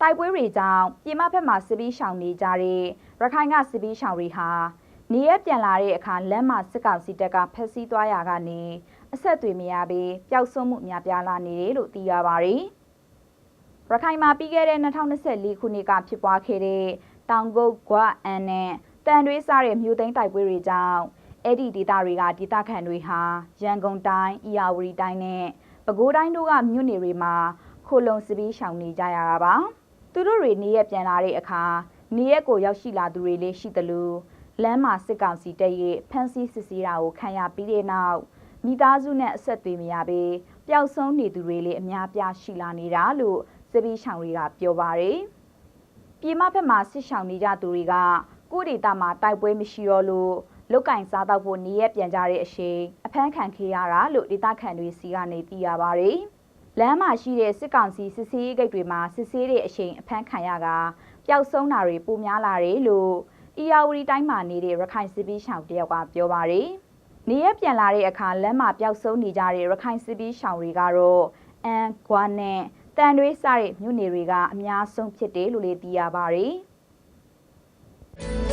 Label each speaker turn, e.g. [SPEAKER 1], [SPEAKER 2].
[SPEAKER 1] တိုက်ပွဲတွေကြောင့်ပြည်မဘက်မှာစစ်ပီးရှောင်နေကြတဲ့ရခိုင်ကစစ်ပီးရှောင်တွေဟာနေရပြန်လာတဲ့အခါလမ်းမှာစစ်ကောင်စီတပ်ကဖက်ဆီးသွားရကနေအဆက်အသွေးမရဘဲပျောက်ဆုံးမှုများပြားလာနေတယ်လို့သိရပါတယ်။ရခိုင်မှာပြီးခဲ့တဲ့2024ခုနှစ်ကဖြစ်ပွားခဲ့တဲ့တောင်ကုတ်ကွာအန်နဲ့တန်တွေးစားတဲ့မြို့သိမ်းတိုက်ပွဲတွေကြောင့်အဲ့ဒီဒေသတွေကဒေသခံတွေဟာရန်ကုန်တိုင်း၊ဤယာဝတီတိုင်းနဲ့ပဲခူးတိုင်းတို့ကမြို့နယ်တွေမှာခိုလုံစပီးရှောင်နေကြရတာပါ။ သူတို့တွေနေရက်ပြန်လာတဲ့အခါနေရက်ကိုရောက်ရှိလာသူတွေလည်းရှိသလိုလမ်းမှာစစ်ကောင်စီတပ်ရဲ့ဖမ်းဆီးစစ်ဆေးတာကိုခံရပြီးတဲ့နောက်မိသားစုနဲ့အဆက်အသွေးမရဘဲပျောက်ဆုံးနေသူတွေလည်းအများပြားရှိလာနေတာလို့စပီးရှောင်တွေကပြောပါတယ်။ပြည်မဘက်မှာစစ်ရှောင်နေကြသူတွေကကိုဒေတာမှာတိုက်ပွဲမရှိတော့လို့လုတ်ကင်စားတော့ဖို့နေရပြန်ကြတဲ့အရှိန်အဖမ်းခံခေရတာလို့ဒေတာခံတွေစီကနေသိရပါတယ်။ လမ်းမှာရှိတဲ့စစ်ကောင်စီစစ်ဆေးဂိတ်တွေမှာစစ်ဆေးတဲ့အရှိန်အဖမ်းခံရကပျောက်ဆုံးတာတွေပိုများလာတယ်လို့အီယာဝတီတိုင်းမှာနေတဲ့ရခိုင်စစ်ပီးရှောင်တယောက်ကပြောပါတယ်။နေရပြန်လာတဲ့အခါလမ်းမှာပျောက်ဆုံးနေကြတဲ့ရခိုင်စစ်ပီးရှောင်တွေကတော့အန်ဂွာနဲ့တန်တွေးစတဲ့မြို့နယ်တွေကအများဆုံးဖြစ်တယ်လို့လည်းသိရပါတယ်။